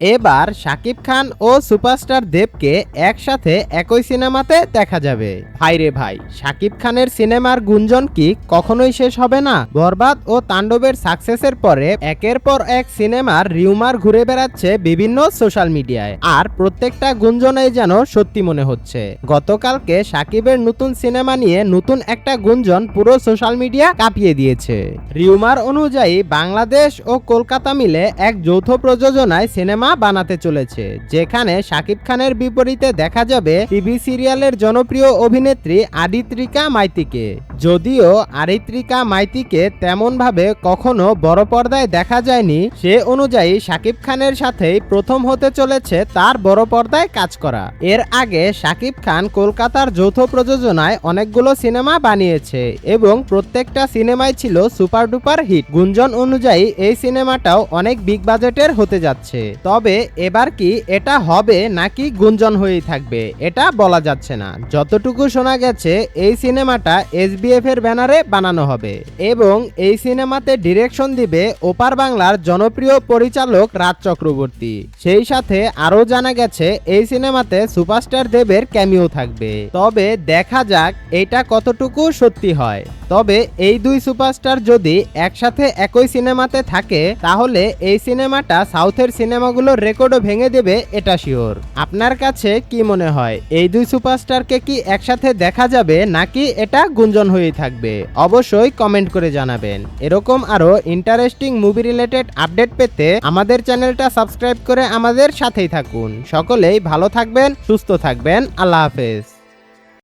এবার শাকিব খান ও সুপারস্টার দেবকে একসাথে একই সিনেমাতে দেখা যাবে। ভাই রে ভাই শাকিব খানের সিনেমার গুঞ্জন কি কখনোই শেষ হবে না? বরবাদ ও তাণ্ডবের সাকসেসের পরে একের পর এক সিনেমার রিউমার ঘুরে বেড়াচ্ছে বিভিন্ন সোশ্যাল মিডিয়ায়। আর প্রত্যেকটা গুঞ্জনেই যেন সত্যি মনে হচ্ছে। গতকালকে শাকিবের নতুন সিনেমা নিয়ে নতুন একটা গুঞ্জন পুরো সোশ্যাল মিডিয়া কাঁপিয়ে দিয়েছে। রিউমার অনুযায়ী বাংলাদেশ ও কলকাতা মিলে এক যৌথ প্রযোজনায় সিনেমা বানাতে চলেছে যেখানে শাকিব খানের বিপরীতে দেখা যাবে টিভি সিরিয়ালের জনপ্রিয় অভিনেত্রী আদিত্রিকা মাইতিকে। যদিও আরিত্রিকা মাইতিকে তেমনভাবে কখনো বড় পর্দায় দেখা যায়নি, সে অনুযায়ী শাকিব খানের সাথেই প্রথম হতে চলেছে তার বড় পর্দায় কাজ করা। এর আগে শাকিব খান কলকাতার যৌথ প্রযোজনায় অনেকগুলো সিনেমা বানিয়েছে এবং প্রত্যেকটা সিনেমাই ছিল সুপার ডুপার হিট। গুঞ্জন অনুযায়ী এই সিনেমাটাও অনেক বিগ বাজেটের হতে যাচ্ছে। তবে এবার কি এটা হবে নাকি গুঞ্জন হয়েই থাকবে, এটা বলা যাচ্ছে না। যতটুকু শোনা গেছে, এই সিনেমাটা এসবিএফ এর ব্যানারে বানানো হবে এবং এই সিনেমাতে ডিরেকশন দিবে ওপার বাংলার জনপ্রিয় পরিচালক রাজ চক্রবর্তী। সেই সাথে আরও জানা গেছে, এই সিনেমাতে সুপারস্টার দেবের ক্যামিও থাকবে। তবে দেখা যাক এটা কতটুকু সত্যি হয়। তবে এই দুই সুপারস্টার যদি একসাথে একই সিনেমাতে থাকে, তাহলে এই সিনেমাটা সাউথের সিনেমাগুলোর রেকর্ডও ভেঙে দেবে, এটা শিওর। আপনার কাছে কি মনে হয়, এই দুই সুপারস্টারকে কি একসাথে দেখা যাবে নাকি এটা গুঞ্জন হয়েই থাকবে। অবশ্যই কমেন্ট করে জানাবেন। এরকম আরও ইন্টারেস্টিং মুভি রিলেটেড আপডেট পেতে আমাদের চ্যানেলটা সাবস্ক্রাইব করে আমাদের সাথেই থাকুন। সকলেই ভালো থাকবেন, সুস্থ থাকবেন। আল্লাহ হাফেজ।